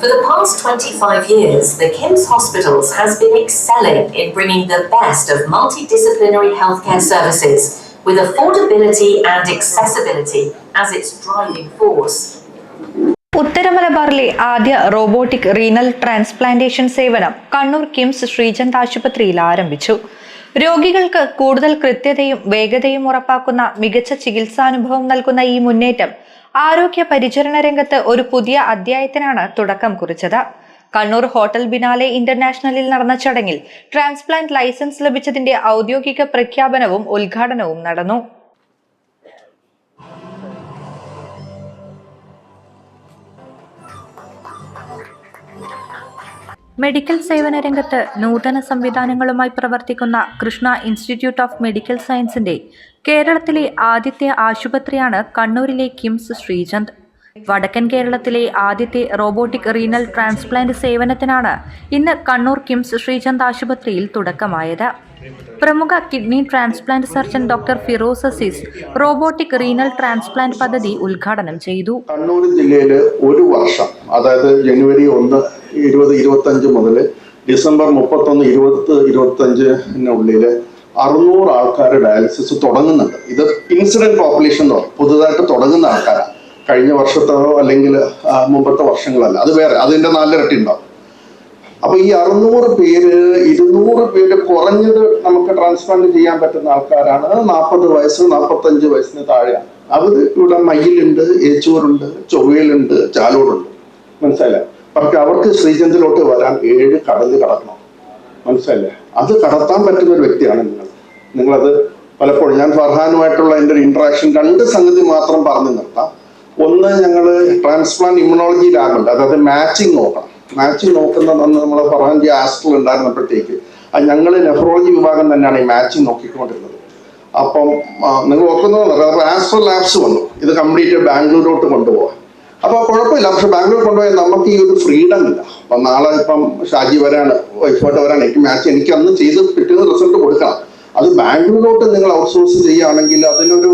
For the past 25 years, the KIMS Hospitals has been excelling in bringing the best of multidisciplinary healthcare services with affordability and accessibility as its driving force. ഉത്തര മലബാറിലെ ആദ്യ robotic renal transplantation സേവനം കണ്ണൂർ കിംസ് ശ്രീചന്ദ് ആശുപത്രിയിൽ ആരംഭിച്ചു രോഗികൾക്ക് കൂടുതൽ കൃത്യതയും വേഗതയും ഉറപ്പാക്കുന്ന മികച്ച ചികിത്സാനുഭവം നൽകുന്ന ഈ മുന്നേറ്റം ആരോഗ്യ പരിചരണ രംഗത്ത് ഒരു പുതിയ അധ്യായത്തിനാണ് തുടക്കം കുറിച്ചത്. കണ്ണൂർ ഹോട്ടൽ ബിനാലെ ഇന്റർനാഷണലിൽ നടന്ന ചടങ്ങിൽ ട്രാൻസ്പ്ലാന്റ് ലൈസൻസ് ലഭിച്ചതിന്റെ ഔദ്യോഗിക പ്രഖ്യാപനവും ഉദ്ഘാടനവും നടന്നു. മെഡിക്കൽ സേവന രംഗത്ത് നൂതന സംവിധാനങ്ങളുമായി പ്രവർത്തിക്കുന്ന കൃഷ്ണ ഇൻസ്റ്റിറ്റ്യൂട്ട് ഓഫ് മെഡിക്കൽ സയൻസിന്റെ കേരളത്തിലെ ആദ്യത്തെ ആശുപത്രിയാണ് കണ്ണൂരിലെ കിംസ് ശ്രീചന്ദ്. വടക്കൻ കേരളത്തിലെ ആദ്യത്തെ റോബോട്ടിക് റീനൽ ട്രാൻസ്പ്ലാന്റ് സേവനത്തിനാണ് ഇന്ന് കണ്ണൂർ കിംസ് ശ്രീചന്ദ് ആശുപത്രിയിൽ തുടക്കമായത്. പ്രമുഖ kidney transplant surgeon doctor Firoz Aziz robotic renal transplant പദ്ധതി ഉദ്ഘാടനം ചെയ്തു. കണ്ണൂർ ജില്ലയിൽ ഒരു വർഷം അതായത് ജനുവരി ഒന്ന് ഇരുപത് ഇരുപത്തഞ്ച് മുതൽ ഡിസംബർ മുപ്പത്തൊന്ന് ഇരുപത്തി ഇരുപത്തഞ്ചിനുള്ളിൽ അറുന്നൂറ് ആൾക്കാർ ഡയാലിസിസ് തുടങ്ങുന്നുണ്ട്. ഇത് ഇൻസിഡന്റ് പോപ്പുലേഷൻ പുതുതായിട്ട് തുടങ്ങുന്ന ആൾക്കാരാണ്. കഴിഞ്ഞ വർഷത്തോ അല്ലെങ്കിൽ മുമ്പത്തെ വർഷങ്ങളല്ല. അത് വേറെ അതിന്റെ നാലിരട്ടി ഉണ്ടാവും. അപ്പൊ ഈ അറുന്നൂറ് പേര് ഇരുന്നൂറ് പേര് കുറഞ്ഞത് നമുക്ക് ട്രാൻസ്പ്ലാന്റ് ചെയ്യാൻ പറ്റുന്ന ആൾക്കാരാണ്. നാൽപ്പത് വയസ്സ് നാൽപ്പത്തഞ്ച് വയസ്സിന് താഴെയാണ്. അവർ ഇവിടെ മയ്യിലുണ്ട് ഏച്ചൂരുണ്ട് ചൊവ്വയിലുണ്ട് ചാലോടുണ്ട്. മനസ്സിലായില്ലേ? പക്ഷെ അവർക്ക് ശ്രീചന്ദിലോട്ട് വരാൻ ഏഴ് കടൽ കടക്കണം. മനസ്സിലായില്ലേ? അത് കടത്താൻ പറ്റുന്ന ഒരു വ്യക്തിയാണ് നിങ്ങൾ. നിങ്ങളത് പലപ്പോഴും ഞാൻ ഫർഹാനുമായിട്ടുള്ള എന്റെ ഒരു ഇന്ററാക്ഷൻ രണ്ട് സംഗതി മാത്രം പറഞ്ഞു നിർത്താം. ഒന്ന് ഞങ്ങൾ ട്രാൻസ്പ്ലാന്റ് ഇമ്മ്യൂണോളജി ലാബുണ്ട് അതായത് മാച്ചിങ് നോക്കണം. മാച്ചിങ് നോക്കുന്ന നമ്മൾ പറഞ്ഞ ആസ്ട്രൽ ഉണ്ടായിരുന്നപ്പോഴത്തേക്ക് അത് ഞങ്ങൾ നെഫ്രോളജി വിഭാഗം തന്നെയാണ് ഈ മാച്ചിങ് നോക്കിക്കൊണ്ടിരുന്നത്. അപ്പം നിങ്ങൾ ഓർക്കുന്നത് ആസ്ട്രൽ ലാബ്സ് വന്നു. ഇത് കംപ്ലീറ്റ് ബാംഗ്ലൂരോട്ട് കൊണ്ടുപോകാം അപ്പോൾ കുഴപ്പമില്ല. പക്ഷെ ബാംഗ്ലൂർ കൊണ്ടുപോയാൽ നമുക്ക് ഈ ഒരു ഫ്രീഡം ഇല്ല. അപ്പൊ നാളെ ഇപ്പം ഷാജി വരാണ് വൈഫോട്ട് വരാണ്. എനിക്ക് മാച്ച് എനിക്ക് അന്ന് ചെയ്ത് കിട്ടുന്ന റിസൾട്ട് കൊടുക്കണം. അത് ബാംഗ്ലൂരിലോട്ട് നിങ്ങൾ ഔട്ട്സോഴ്സ് ചെയ്യുകയാണെങ്കിൽ അതിലൊരു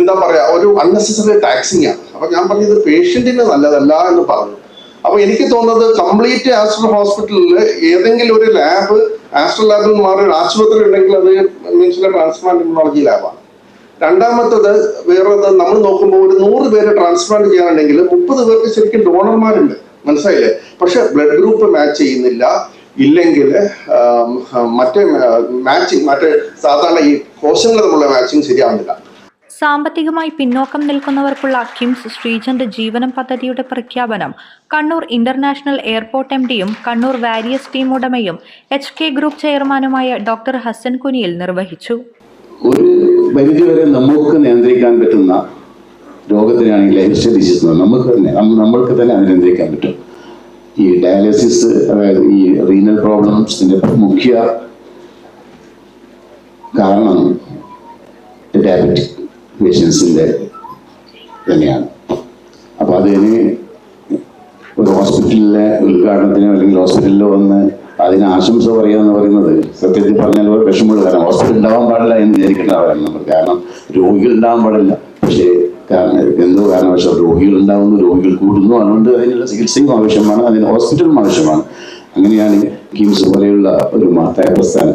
എന്താ പറയാ ഒരു അൺനെസസറി ടാക്സിങ് ആണ്. അപ്പൊ ഞാൻ പറഞ്ഞത് പേഷ്യന്റിന് നല്ലതല്ല എന്ന് പറഞ്ഞു. അപ്പൊ എനിക്ക് തോന്നുന്നത് കംപ്ലീറ്റ് ആസ്ട്രൽ ഹോസ്പിറ്റലിൽ ഏതെങ്കിലും ഒരു ലാബ് ആസ്ട്രൽ ലാബിൽ മാറി ഒരു ആശുപത്രി ഉണ്ടെങ്കിൽ അത് മീൻസിലെ ട്രാൻസ്പ്ലാന്റ് ടെക്നോളജി ലാബാണ് രണ്ടാമത്തത് വേറെ നമ്മൾ നോക്കുമ്പോൾ ഒരു നൂറ് പേര് ട്രാൻസ്പ്ലാന്റ് ചെയ്യാനുണ്ടെങ്കിൽ മുപ്പത് പേർക്ക് ശരിക്കും ഡോണർമാരുണ്ട്. മനസ്സിലായില്ലേ? പക്ഷെ ബ്ലഡ് ഗ്രൂപ്പ് മാച്ച് ചെയ്യുന്നില്ല. ഇല്ലെങ്കിൽ മറ്റേ മാച്ചിങ് മറ്റേ സാധാരണ ഈ കോശങ്ങൾ തമ്മിലുള്ള മാച്ചിങ് ശരിയാവുന്നില്ല. സാമ്പത്തികമായി പിന്നോക്കം നിൽക്കുന്നവർക്കുള്ള കിംസ് ശ്രീചന്ദ് ജീവനം പദ്ധതിയുടെ പ്രഖ്യാപനം. കണ്ണൂർ ഇന്റർനാഷണൽ എയർപോർട്ട് എം ഡിയും കണ്ണൂർ വാരിയസ് ടീം ഉടമയും എച്ച് കെ ഗ്രൂപ്പ് ചെയർമാനുമായ ഡോക്ടർ ഹസൻ കുനിയിൽ നിർവഹിച്ചു. ഒരു പരിധിവരെ നമുക്ക് നിയന്ത്രിക്കാൻ പറ്റുന്ന രോഗത്തിനാണെങ്കിൽ നമുക്ക് തന്നെ നമ്മ- നമ്മൾക്ക് തന്നെ അത് നിയന്ത്രിക്കാൻ പറ്റും. ഈ ഡയാലിസിസ് അതായത് ഈ റീനൽ പ്രോബ്ലംസിന്റെ മുഖ്യ കാരണം ഡയബറ്റിക് പേഷ്യൻസിന്റെ തന്നെയാണ്. അപ്പോൾ അതിന് ഒരു ഹോസ്പിറ്റലിലെ ഉദ്ഘാടനത്തിനോ അല്ലെങ്കിൽ ഹോസ്പിറ്റലിൽ വന്ന് അതിന് ആശംസ പറയുക എന്ന് പറയുന്നത് സത്യത്തിൽ പറഞ്ഞാൽ ഒരു വിഷമമുള്ള കാരണം ഹോസ്പിറ്റൽ ഉണ്ടാവാൻ പാടില്ല എന്ന് വിചാരിക്കേണ്ടവരാണ് നമ്മൾ. കാരണം രോഗികൾ ഉണ്ടാവാൻ പാടില്ല. പക്ഷേ കാരണം എന്തോ കാരണവശാൽ രോഗികൾ ഉണ്ടാവുന്നു രോഗികൾ കൂടുന്നു. അതുകൊണ്ട് അതിനുള്ള ചികിത്സയും ആവശ്യമാണ് അതിന് ഹോസ്പിറ്റലും ആവശ്യമാണ്. അങ്ങനെയാണ് കിംസ് പോലെയുള്ള ഒരു മഹത്തായ പ്രസ്ഥാനം.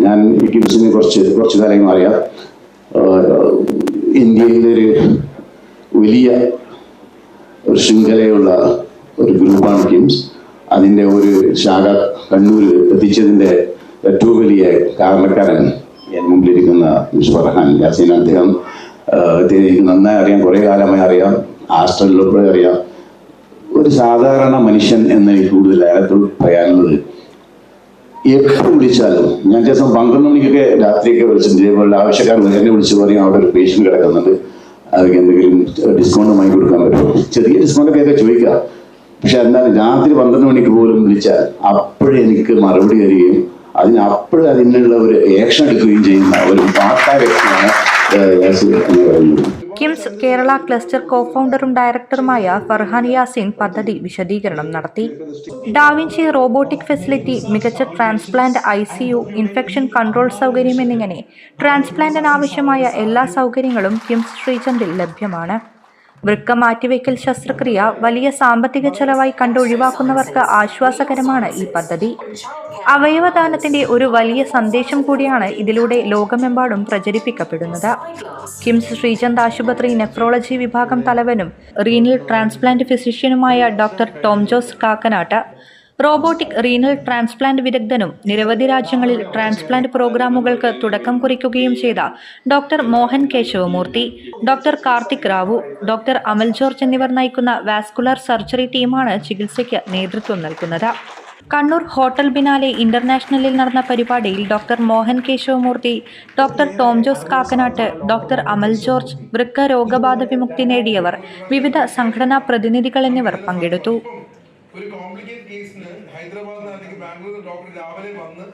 ഞാൻ ഈ കിംസിനെ കുറച്ച് കുറച്ച് കാര്യങ്ങൾ അറിയാം ആഹ് ഇന്ത്യയിലെ ഒരു വലിയ ഒരു ശൃംഖലയുള്ള ഒരു ഗ്രൂപ്പാണ് കിംസ്. അതിന്റെ ഒരു ശാഖ കണ്ണൂർ എത്തിച്ചതിന്റെ ഏറ്റവും വലിയ കാരണക്കാരൻ ഞാൻ മുമ്പിലിരിക്കുന്ന മിസ് ഫർഹാൻ യാസീൻ. അദ്ദേഹം എനിക്ക് നന്നായി അറിയാം. കുറേ കാലമായി അറിയാം. ആസ്ട്രലിലൊക്കെ അറിയാം. ഒരു സാധാരണ മനുഷ്യൻ എന്ന് എനിക്ക് കൂടുതൽ അയാളത്തോട് പറയാനുള്ളത് എപ്പോൾ വിളിച്ചാലും ഞാൻ ദിവസം പന്ത്രണ്ട് മണിക്കൊക്കെ രാത്രിയൊക്കെ വിളിച്ചിട്ടുണ്ട്. ഇതേപോലെ ആവശ്യക്കാർ എന്നെ വിളിച്ച് പറയും അവിടെ ഒരു പേഷ്യന്റ് കിടക്കുന്നുണ്ട്. അവർക്ക് എന്തെങ്കിലും ഡിസ്കൗണ്ട് വാങ്ങി ചെറിയ ഡിസ്കൗണ്ടൊക്കെ ചോദിക്കുക. ചോദിക്കാം പക്ഷെ എന്നാൽ രാത്രി പന്ത്രണ്ട് മണിക്ക് പോലും വിളിച്ചാൽ അപ്പോഴേ എനിക്ക് മറുപടി തരികയും അതിന് അപ്പോഴും അതിനുള്ള ഒരു ആക്ഷൻ എടുക്കുകയും ചെയ്യുന്ന ഒരു പാട്ടായ വ്യക്തിയാണ് കിംസ് കേരള ക്ലസ്റ്റർ കോഫൗണ്ടറും ഡയറക്ടറുമായ ഫർഹാൻ യാസിൻ പദ്ധതി വിശദീകരണം നടത്തി. ഡാവിഞ്ചി റോബോട്ടിക് ഫെസിലിറ്റി മികച്ച transplant I C U infection control സൗകര്യം എന്നിങ്ങനെ ട്രാൻസ്പ്ലാന്റിന് ആവശ്യമായ എല്ലാ സൗകര്യങ്ങളും കിംസ് ശ്രീചന്ദിൽ ലഭ്യമാണ്. വൃക്ക മാറ്റിവെക്കൽ ശസ്ത്രക്രിയ വലിയ സാമ്പത്തിക ചെലവായി കണ്ടൊഴിവാക്കുന്നവർക്ക് ആശ്വാസകരമാണ് ഈ പദ്ധതി. അവയവദാനത്തിന്റെ ഒരു വലിയ സന്ദേശം കൂടിയാണ് ഇതിലൂടെ ലോകമെമ്പാടും പ്രചരിപ്പിക്കപ്പെടുന്നത്. കിംസ് ശ്രീചന്ദ് ആശുപത്രി നെഫ്രോളജി വിഭാഗം തലവനും renal transplant ഫിസിഷ്യനുമായ doctor Tom Jose Kakkanatt robotic renal transplant വിദഗ്ധനും നിരവധി രാജ്യങ്ങളിൽ ട്രാൻസ്പ്ലാന്റ് പ്രോഗ്രാമുകൾക്ക് തുടക്കം കുറിക്കുകയും ചെയ്ത doctor Mohan Keshavamurthy doctor Karthik Rao doctor Amal George എന്നിവർ നയിക്കുന്ന വാസ്കുലർ സർജറി ടീമാണ് ചികിത്സയ്ക്ക് നേതൃത്വം നൽകുന്നത്. കണ്ണൂർ ഹോട്ടൽ ബിനാലെ ഇന്റർനാഷണലിൽ നടന്ന പരിപാടിയിൽ doctor Mohan Keshavamurthy doctor Tom Jose Kakkanatt doctor Amal George വൃക്ക രോഗബാധ വിമുക്തി നേടിയവർ വിവിധ സംഘടനാ പ്രതിനിധികൾ എന്നിവർ പങ്കെടുത്തു. ഒരു കോംപ്ലിക്കേറ്റ് കേസിന് ഹൈദരാബാദിൽ അല്ലെങ്കിൽ ബാംഗ്ലൂരിൽ ഡോക്ടർ രാവിലെ വന്ന്